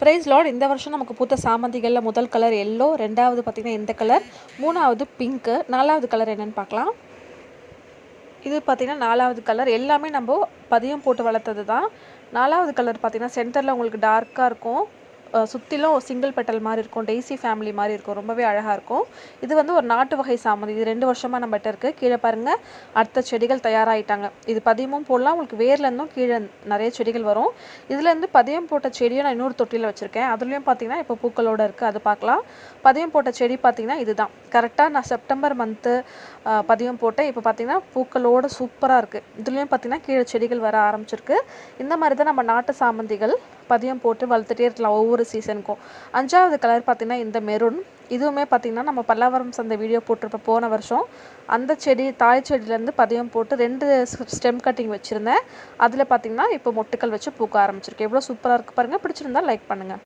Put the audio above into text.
Price Lord இந்த வருஷம் நமக்கு பூத்த சாமந்திகளில் முதல் கலர் எல்லோ ரெண்டாவது பார்த்திங்கன்னா இந்த கலர் மூணாவது பிங்க்கு நாலாவது கலர் என்னென்னு பார்க்கலாம். இது பார்த்திங்கன்னா நாலாவது கலர் எல்லாமே நம்ம பதியம் போட்டு வளர்த்தது தான் நாலாவது கலர் பார்த்திங்கன்னா சென்டரில் உங்களுக்கு டார்க்காக இருக்கும். சுற்றிலும் சிங்கிள் பெட்டல் மாதிரி இருக்கும் டெய்ஸி ஃபேமிலி மாதிரி இருக்கும் ரொம்பவே அழகாக இருக்கும். இது வந்து ஒரு நாட்டு வகை சாமந்தி இது ரெண்டு வருஷமாக நம்மகிட்ட இருக்குது கீழே பாருங்கள் அடுத்த செடிகள் தயாராகிட்டாங்க இது பதியமும் போடலாம். உங்களுக்கு வேர்லேருந்தும் கீழே நிறைய செடிகள் வரும். இதுலேருந்து பதியம் போட்ட செடியை நான் இன்னொரு தொட்டியில் வச்சுருக்கேன். அதுலேயும் பார்த்தீங்கன்னா இப்போ பூக்களோடு இருக்குது அது பார்க்கலாம் பதியம் போட்ட செடி பார்த்தீங்கன்னா இதுதான். கரெக்டாக நான் செப்டம்பர் மந்த்து பதியம் போட்டேன். இப்போ பார்த்தீங்கன்னா பூக்களோட சூப்பராக இருக்குது இதுலேயும் பார்த்தீங்கன்னா கீழே செடிகள் வர ஆரம்பிச்சிருக்கு. இந்த மாதிரி தான் நம்ம நாட்டு சாமந்திகள். பதியம் போட்டு வளர்த்துட்டே இருக்கலாம் ஒவ்வொரு சீசனுக்கும் அஞ்சாவது கலர் பார்த்திங்கன்னா இந்த மெரூன் இதுவுமே பார்த்தீங்கன்னா நம்ம பல்லாவரம் சந்தை வீடியோ போட்டிருப்ப போன வருஷம் அந்த செடி தாய் செடியிலேருந்து பதியம் போட்டு ரெண்டு ஸ்டெம் கட்டிங் வச்சுருந்தேன். அதில் பார்த்தீங்கன்னா இப்போ மொட்டுக்கள் வச்சு பூக்க ஆரம்பிச்சிருக்கு. எவ்வளோ சூப்பராக இருக்குது பாருங்கள் பிடிச்சிருந்தா லைக் பண்ணுங்கள்